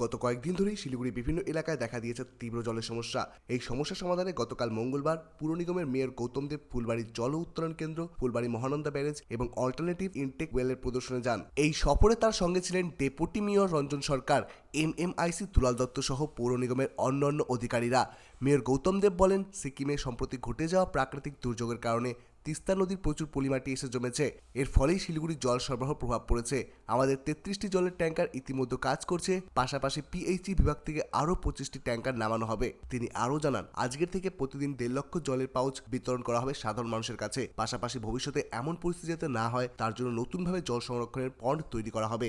গত কয়েকদিন ধরেই শিলিগুড়ির বিভিন্ন এলাকায় দেখা দিয়েছে তীব্র জলের সমস্যা। এই সমস্যা সমাধানে গতকাল মঙ্গলবার পুর নিগমের মেয়র গৌতম দেব ফুলবাড়ির জল উত্তোলন কেন্দ্র, ফুলবাড়ি মহানন্দা ব্যারেজ এবং অল্টারনেটিভ ইনটেক ওয়েলের প্রদর্শনে যান। এই সফরে তার সঙ্গে ছিলেন deputy mayor Ranjan Sarkar M M IC Dulal Datta সহ পৌর নিগমের অন্যান্য অধিকারীরা। মেয়র গৌতম দেব বলেন, সিকিমে সম্প্রতি ঘটে যাওয়া প্রাকৃতিক দুর্যোগের কারণে তিস্তা নদীর প্রচুর পলিমাটি এসে জমেছে। এর ফলেই শিলিগুড়ির জল সরবরাহ প্রভাব পড়েছে। আমাদের তেত্রিশটি জলের ট্যাঙ্কার ইতিমধ্যে কাজ করছে। পাশাপাশি পিএইচই বিভাগ থেকে আরও পঁচিশটি ট্যাঙ্কার নামানো হবে। তিনি আরও জানান, আজকের থেকে প্রতিদিন দেড় লক্ষ জলের পাউচ বিতরণ করা হবে সাধারণ মানুষের কাছে। পাশাপাশি ভবিষ্যতে এমন পরিস্থিতি যাতে না হয়, তার জন্য নতুনভাবে জল সংরক্ষণের পন্ড তৈরি করা হবে।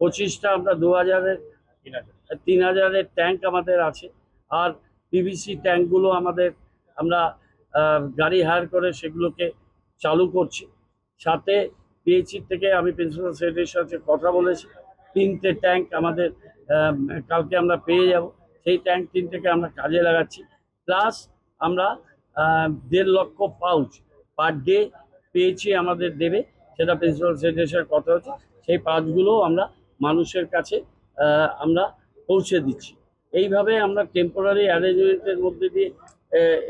পঁচিশটা আমরা দু হাজারের তিন হাজারের ট্যাঙ্ক আমাদের আছে। আর পিভিসি ট্যাঙ্কগুলো আমাদের আমরা গাড়ি হায়ার করে সেগুলোকে চালু করছি। সাথে পিএইচি থেকে আমি প্রিন্সিপাল সেক্রেটারির সাথে কথা বলেছি। তিনটে ট্যাঙ্ক আমাদের কালকে আমরা পেয়ে যাব। সেই ট্যাঙ্ক তিনটেকে আমরা কাজে লাগাচ্ছি। প্লাস আমরা দেড় লক্ষ পাউচ পার ডে পেয়েছি আমাদের দেবে। সেটা প্রিন্সিপাল সেক্রেটারির সাথে কথা হচ্ছে। সেই পাউচগুলো আমরা মানুষের কাছে আমরা পৌঁছে দিচ্ছি। এইভাবে আমরা টেম্পোরারি অ্যারেঞ্জমেন্টের মধ্যে দিয়ে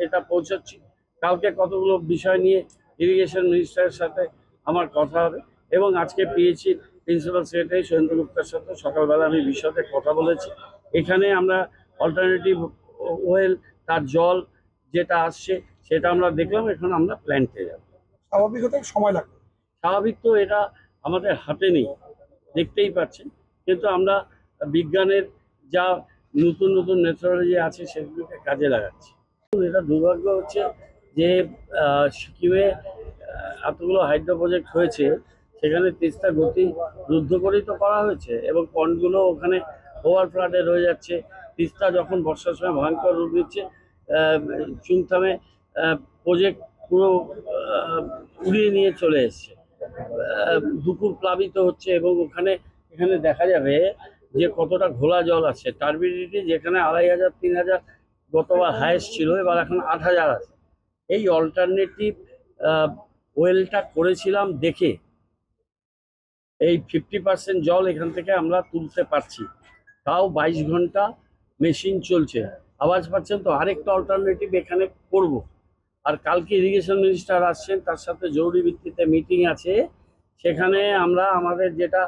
এটা পৌঁছাচ্ছি। কালকে কতগুলো বিষয় নিয়ে ইরিগেশন মিনিস্টারের সাথে আমার কথা হবে এবং আজকে পেয়েছি প্রিন্সিপাল সেক্রেটারি সুরেন্দ্র গুপ্তার সাথে সকালবেলা আমি বিষয়তে কথা বলেছি। এখানে আমরা অল্টারনেটিভ ওয়েল তার জল যেটা আসছে সেটা আমরা দেখলাম এখন আমরা প্ল্যান্টে যাব। স্বাভাবিক হতে সময় লাগবে। স্বাভাবিক তো এটা আমাদের হাতে নেই। দেখতেই পাচ্ছেন। কিন্তু আমরা বিজ্ঞানের যা নতুন নতুন মেথোলজি আছে, সেগুলোকে কাজে লাগাচ্ছি। এটা দুর্ভাগ্য হচ্ছে যে সিকিমে এতগুলো হাইড্রো প্রজেক্ট হয়েছে, সেখানে তিস্তা গতি রুদ্ধ করেই তো করা হয়েছে এবং পন্ডগুলো ওখানে ওভার ফ্লাডে রয়ে যাচ্ছে। তিস্তা যখন বর্ষার সময় ভয়ঙ্কর রূপ নিচ্ছে চুংথামে প্রজেক্ট পুরো উড়িয়ে নিয়ে চলে এসছে। দুপুর প্লাবিত হচ্ছে এবং ওখানে এখানে দেখা যাবে যে কতটা ঘোলা জল আছে। টার্বিডিটি যেখানে আড়াই হাজার, তিন হাজার গতবার হায়েস্ট ছিল, এবার এখন আট হাজার আছে। এই অল্টারনেটিভ ওয়েলটা করেছিলাম দেখে এই ফিফটি পার্সেন্ট জল এখান থেকে আমরা তুলতে পারছি। তাও বাইশ ঘণ্টা মেশিন চলছে। আওয়াজ পাচ্ছেন তো? আরেকটা অল্টারনেটিভ এখানে করব। আর কালকে ইরিগেশন মিনিস্টার আসছেন, তার সাথে জরুরি ভিত্তিতে মিটিং আছে। সেখানে আমরা আমাদের যেটা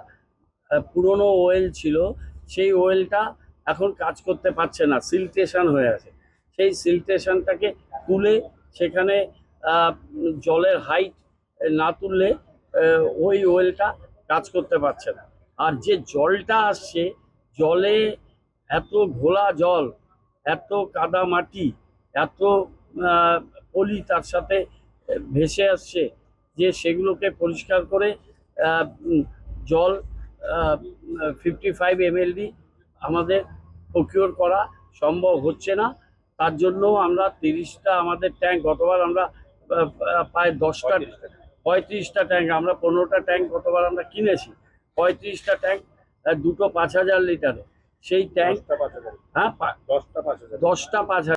পুরনো ওয়েল ছিল, সেই ওয়েলটা এখন কাজ করতে পারছে না সিলটেশন হয়ে আছে। সেই সিলটেশনটাকে তুলে সেখানে জলের হাইট না তুললে ওই ওয়েলটা কাজ করতে পারছে না। আর যে জলটা আসছে, জলে এত ঘোলা জল, এত কাদা মাটি, এত পলি তার সাথে ভেসে আসছে যে সেগুলোকে পরিষ্কার করে জল ফিফটি ফাইভ এমএলডি আমাদের প্রকিওর করা সম্ভব হচ্ছে না। তার জন্য আমরা তিরিশটা আমাদের ট্যাঙ্ক গতবার আমরা প্রায় দশটা পঁয়ত্রিশটা ট্যাঙ্ক আমরা পনেরোটা ট্যাঙ্ক গতবার আমরা কিনেছি। পঁয়ত্রিশটা ট্যাঙ্ক দুটো পাঁচ হাজার লিটারে সেই ট্যাঙ্ক হ্যাঁ দশটা পাঁচ হাজার। দশটা পাঁচ হাজার।